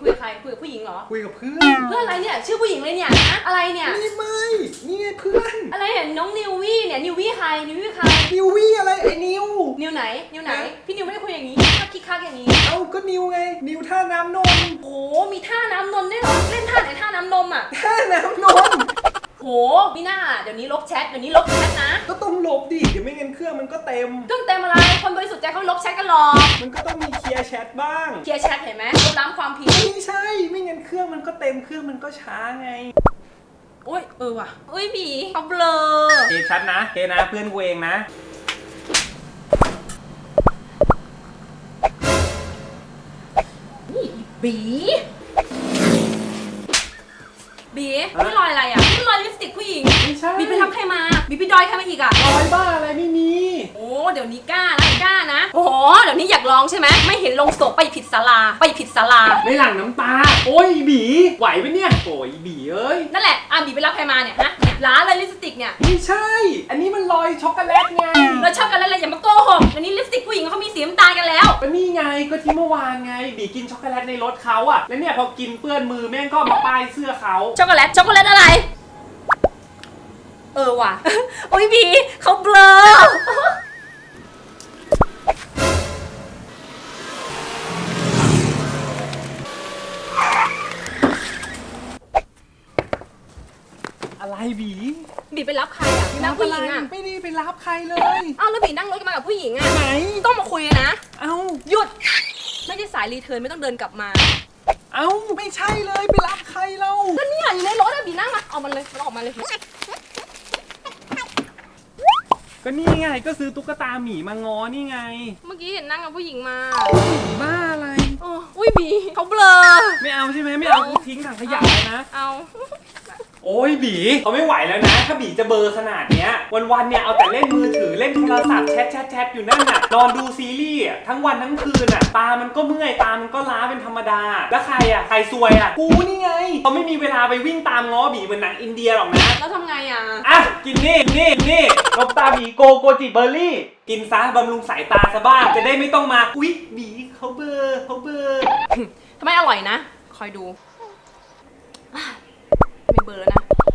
คุยกับผู้หญิงเหรอ คุยกับเพื่อนเพื่อนอะไรเนี่ยชื่อผู้หญิงเลยเนี่ยนะอะไรเนี่ย นี่ไม่นี่ไงเพื่อนอะไรเนี่ยน้องนิววี่เนี่ยนิววี่ใครนิววี่ใครนิววี่อะไรไอ้นิว นิวไหน นิวไหนฮะพี่นิวไม่ได้คุยอย่างนี้คักคิกคักอย่างนี้ เอ้าก็นิวไง นิวท่าน้ำนมโหมีท่าน้ำนมด้วยเหรอเล่นท่าไหนท่าน้ำนมอะท่าน้ำนม โหมีหน้าเดี๋ยวนี้ลบแชทเดี๋ยวนี้ลบแชทนะ ก็ต้องลบดิเดี๋ยวไม่งั้นเครื่องมันก็เต็ม ต้องเต็มอะไร คนบริสุทธิ์ใจเขาลบแชทกันหรอกมันก็ต้องมีเคลียร์แชทบ้าง เคลียร์แชทเห็นไหมลบล้างความผิด ไม่ใช่ ไม่งั้นเครื่องมันก็เต็มเครื่องมันก็ช้าไงอุ้ยเออว่ะอุ้ยบีเขาเบลอเคชัดนะเคนะเพื่อนกูเองนะ นี่บี บีนี่รอยอะไรอะนี่รอยลิปสติกผู้หญิงไม่ใช่บีไปทำใครมาบีไปดอยใครมาอีกอะ รอยบ้าอะไรไม่มี โอ้เดี๋ยวนี้กล้านะกล้านะ โอ้โหเดี๋ยวนี้อยากลองใช่ไหมไม่เห็นลงศพไปผิดศาลาไปผิดศาลาไม่หลั่งน้ำตา โอ้ยบี ไหวปะเนี่ย โอ้ยบีเอ้ย นั่นแหละอะบีไปรับใครมาเนี่ยฮะร้านเลยลิปสติก เนี่ย ไม่ใช่ อันนี้มันรอยช็อกโกแลตไงเราชอบกันแล้วเลยอย่ามาโกหกเดี๋ยวนี้ลิปสติกผู้หญิงเขามีสีน้ำตาลกันแล้ว ก็นี่ไงก็ที่เมื่อวานไงบีกินช็อกโกแลตในรถเขาอะแล้วเนี่ยพอกินเปื้อนมือแม่งก็มาป้ายเสื้อเขาช็อกโกแลตช็อกโกแลตอะไร เออว่ะ โอ้ยบีเขาเบลอ อะไรบี บีไปรับใครอะนั่งผู้หญิงอะไม่ได้ไปรับใครเลย อ้าวแล้วบีนั่งรถมากับผู้หญิงอะไหนต้องมาคุยกันนะ เอ้าหยุด ไม่ใช่สายรีเทิร์นไม่ต้องเดินกลับมา เอ้าไม่ใช่เลยไปรับใครเล่าก็เนี่ยอยู่ในรถอะบีนั่งมาเอามันเลยมันออกมาเลย ก็นี่ไงก็ซื้อตุ๊กตาหมีมางอนี่ไงเมื่อกี้เห็นนั่งกับผู้หญิงมาหมีบ้าอะไรโอ้อุ้ยบีเขาเบลอไม่เอาใช่ไหมไม่เอาทิ้งถังขยะเลยนะ เอา โอ้ยบีเขาไม่ไหวแล้วนะ ถ้าบีจะเบอร์ขนาดเนี้ย วันๆเนี่ยเอาแต่เล่นมือถือเล่นโทรศัพท์แชทแชทแชทอยู่นั่นน่ะนอนดูซีรีส์อะทั้งวันทั้งคืนอะตามันก็เมื่อยตามันก็ล้าเป็นธรรมดา แล้วใครอะใครซวยอะกูนี่ไงเขาไม่มีเวลาไปวิ่งตามง้อบีเหมือนหนังอินเดียหรอกนะ แล้วทำไงอะ อะกินนี่นี่นี่นมตาบีโกโกจิเบอร์รี่ กินซะบำรุงสายตาซะบ้างจะได้ไม่ต้องมาอุ๊ยบีเขาเบอร์เขาเบอร์ ทำไมอร่อยนะ คอยดูอะไม่ เบอร์นะ